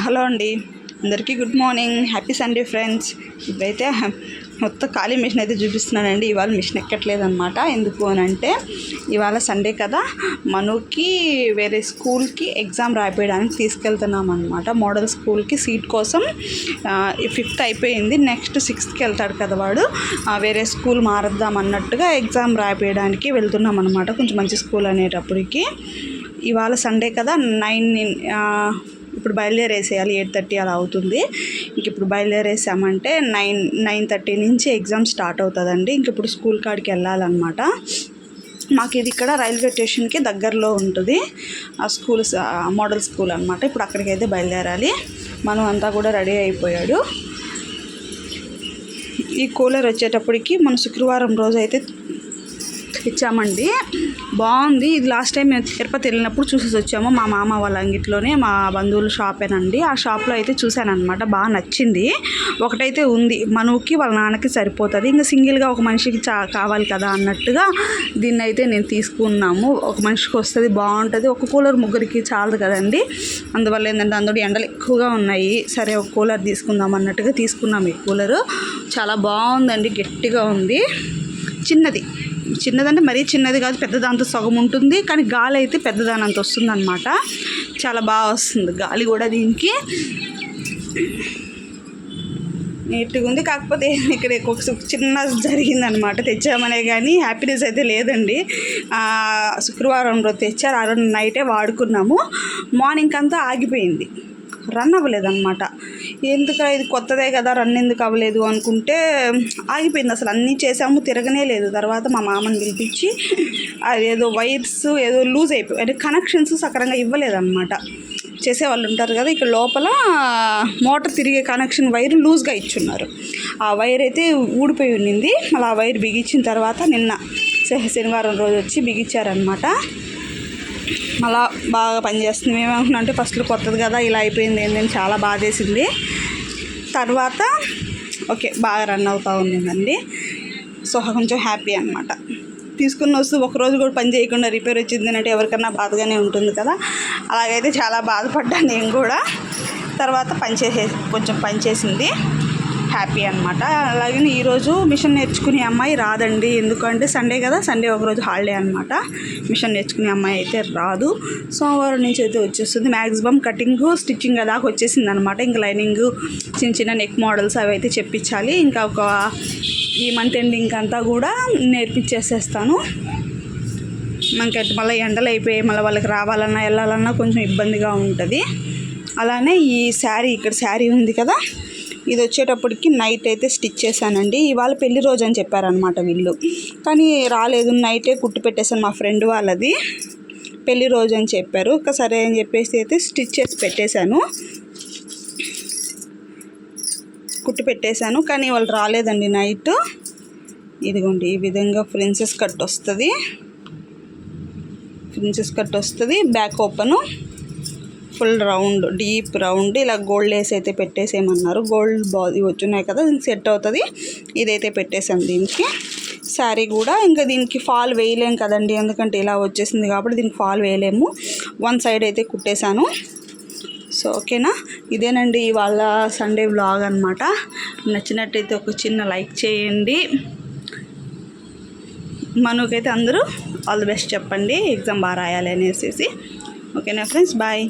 Hello అండి. అందరికీ good morning. Happy Sunday friends. ఇప్పుడైతే మొత్తం ఖాళీ మిషన్ అయితే చూపిస్తున్నానండి. ఇవాళ మిషన్ ఎక్కట్లేదు అనమాట ఎందుకు అని అంటే ఇవాళ సండే కదా. మనుకి వేరే స్కూల్కి ఎగ్జామ్ రాయడానికి తీసుకెళ్తున్నాం అనమాట మోడల్ స్కూల్కి సీట్ కోసం ఫిఫ్త్ అయిపోయింది. నెక్స్ట్ సిక్స్త్కి వెళ్తాడు కదా వాడు. వేరే స్కూల్ మారద్దాం అన్నట్టుగా ఎగ్జామ్ రాయడానికి వెళ్తున్నాం అనమాట కొంచెం మంచి స్కూల్ అనేటప్పటికి. ఇవాళ సండే కదా నైన్ ఇప్పుడు బయలుదేరేసేయాలి ఎయిట్ థర్టీ అలా అవుతుంది. ఇంక ఇప్పుడు బయలుదేరేసామంటే నైన్ నైన్ థర్టీ నుంచి ఎగ్జామ్ స్టార్ట్ అవుతుందండి. ఇంక ఇప్పుడు స్కూల్ కాడికి వెళ్ళాలన్నమాట. మాకు ఇది ఇక్కడ రైల్వే స్టేషన్కి దగ్గరలో ఉంటుంది. ఆ స్కూల్ ఆ మోడల్ స్కూల్ అనమాట ఇప్పుడు అక్కడికైతే బయలుదేరాలి. మనం అంతా కూడా రెడీ అయిపోయాడు. ఈ కూలర్ వచ్చేటప్పటికి మన శుక్రవారం రోజు అయితే ఇచ్చామండి. బాగుంది. ఇది లాస్ట్ టైం మేము తిరుపతి వెళ్ళినప్పుడు చూసేసి వచ్చాము. మా మామ వాళ్ళ అంగిట్లోనే మా బంధువుల షాపేనండి ఆ షాప్లో అయితే చూశాను అనమాట బాగా నచ్చింది. ఒకటైతే ఉంది. మనకి వాళ్ళ నాన్నకి సరిపోతుంది. ఇంకా సింగిల్గా ఒక మనిషికి చా కావాలి కదా అన్నట్టుగా దీన్ని అయితే నేను తీసుకున్నాము. ఒక మనిషికి వస్తుంది బాగుంటుంది. ఒక కూలర్ ముగ్గురికి చాలదు కదండి. అందువల్ల ఏంటంటే అందులో ఎండలు ఎక్కువగా ఉన్నాయి. సరే ఒక కూలర్ తీసుకుందాం అన్నట్టుగా తీసుకున్నాము ఈ కూలరు. చాలా బాగుందండి. గట్టిగా ఉంది. చిన్నది. చిన్నదంటే మరీ చిన్నది కాదు పెద్దదాంతో సగం ఉంటుంది. కానీ గాలి అయితే పెద్దదానంత వస్తుంది అనమాట చాలా బాగా వస్తుంది గాలి కూడా దీనికి. నీట్గా ఉంది. కాకపోతే ఇక్కడ ఒక చిన్న జరిగిందనమాట తెచ్చామనే కానీ హ్యాపీనెస్ అయితే లేదండి. శుక్రవారం రోజు తెచ్చారు. ఆ రోజు నైటే వాడుకున్నాము. మార్నింగ్ అంతా ఆగిపోయింది. రన్ అవ్వలేదన్నమాట. ఎందుకు ఇది కొత్తదే కదా రన్ ఎందుకు అవ్వలేదు అనుకుంటే ఆగిపోయింది అసలు. అన్నీ చేసాము తిరగనే లేదు. తర్వాత మా మామని పిలిపించి అది ఏదో వైర్స్ ఏదో లూజ్ అయిపోయి అంటే కనెక్షన్స్ సక్రంగా ఇవ్వలేదన్నమాట. చేసే వాళ్ళు ఉంటారు కదా ఇక్కడ లోపల మోటార్ తిరిగే కనెక్షన్ వైర్ లూజ్గా ఇచ్చున్నారు. ఆ వైర్ అయితే ఊడిపోయి ఉండింది. మళ్ళీ ఆ వైర్ బిగించిన తర్వాత నిన్న శనివారం రోజు వచ్చి బిగించారనమాట మళ్ళా బాగా పనిచేస్తుంది. మేమేమనుకున్నాం అంటే ఫస్ట్లో కొత్తది కదా ఇలా అయిపోయింది ఏంటని చాలా బాధేసింది. తర్వాత ఓకే బాగా రన్ అవుతూ ఉండిందండి. సో కొంచెం హ్యాపీ అనమాట తీసుకున్న వస్తువు ఒక రోజు కూడా పని చేయకుండా రిపేర్ వచ్చింది అంటే ఎవరికన్నా బాధగానే ఉంటుంది కదా. అలాగైతే చాలా బాధపడ్డాను నేను కూడా. తర్వాత పనిచేసే కొంచెం పనిచేసింది హ్యాపీ అనమాట అలాగే ఈరోజు మిషన్ నేర్చుకునే అమ్మాయి రాదండి. ఎందుకంటే సండే కదా సండే ఒకరోజు హాలిడే అనమాట మిషన్ నేర్చుకునే అమ్మాయి అయితే రాదు. సోమవారం నుంచి అయితే వచ్చేస్తుంది. మ్యాక్సిమం కటింగ్ స్టిచ్చింగ్ దాకా వచ్చేసింది అనమాట ఇంకా లైనింగ్ చిన్న చిన్న నెక్ మోడల్స్ అవి అయితే చెప్పించాలి. ఇంకా ఒక ఈ మంత్ ఎండింగ్ అంతా కూడా నేర్పించేసేస్తాను. మనకి మళ్ళీ ఎండలు అయిపోయి మళ్ళీ వాళ్ళకి రావాలన్నా వెళ్ళాలన్నా కొంచెం ఇబ్బందిగా ఉంటుంది. అలానే ఈ శారీ ఇక్కడ శారీ ఉంది కదా ఇది వచ్చేటప్పటికి నైట్ అయితే స్టిచ్ చేశానండి. ఇవాళ పెళ్ళి రోజు అని చెప్పారనమాట వీళ్ళు. కానీ రాలేదు. నైటే కుట్టు పెట్టేశాను మా ఫ్రెండ్ వాళ్ళది. పెళ్ళి రోజు అని చెప్పారు. ఇంకా సరే అని చెప్పేసి అయితే స్టిచ్ చేసి పెట్టేశాను. కుట్టు పెట్టేశాను. కానీ వాళ్ళు రాలేదండి నైట్ ఇదిగోండి ఈ విధంగా ప్రిన్సెస్ కట్ వస్తుంది. ప్రిన్సెస్ కట్ వస్తుంది. Back open full round deep round ఇలా గోల్డ్ లేస్ అయితే పెట్టేసేయమన్నారు. గోల్డ్ బా వచ్చున్నాయి కదా దీనికి సెట్ అవుతుంది. ఇదైతే పెట్టేసాం దీనికి. శారీ కూడా ఇంకా దీనికి ఫాల్ వేయలేం కదండి ఎందుకంటే ఇలా వచ్చేసింది కాబట్టి దీనికి ఫాల్ వేయలేము. వన్ సైడ్ అయితే కుట్టేశాను. సో ఓకేనా? ఇదేనండి ఇవాళ సండే వ్లాగ్ అనమాట నచ్చినట్టయితే ఒక చిన్న లైక్ చేయండి. మనకైతే అందరూ ఆల్ ది బెస్ట్ చెప్పండి ఎగ్జామ్ బాగా రాయాలి అనేసి ఓకేనా ఫ్రెండ్స్? బాయ్.